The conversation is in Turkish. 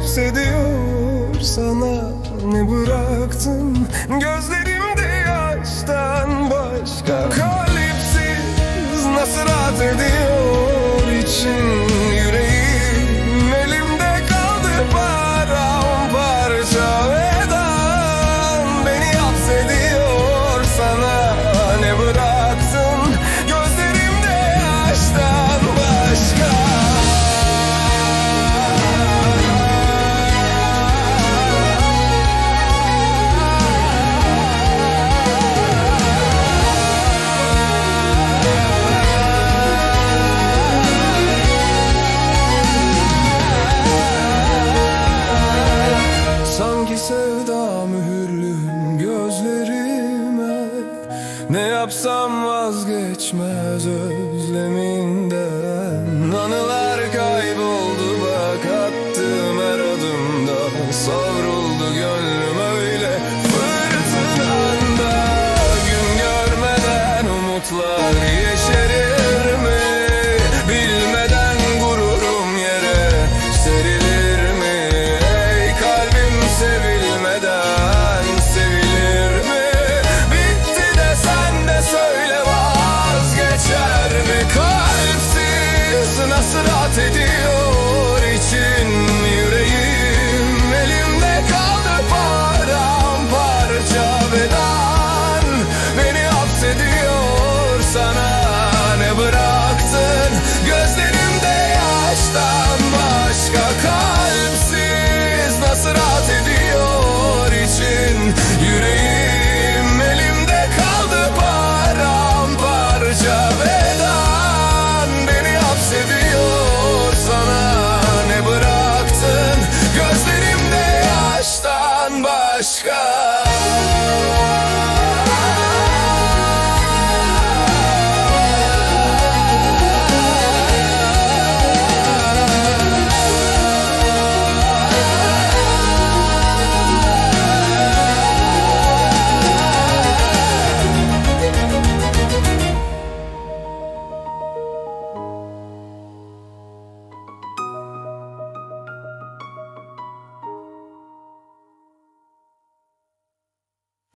hapsediyor. Sana ne bıraktım? Gözlerimde yaştan başka. Kalipsiz nasıl rahat edeyim? Ne yapsam vazgeçmez özleminden Anılar sana ne bıraktın? Gözlerimde yaştan başka kalpsiz Nasıl rahat ediyor için. Yüreğim Elimde kaldı paramparça vedan. Beni hapsediyor sana ne bıraktın? Gözlerimde yaştan başka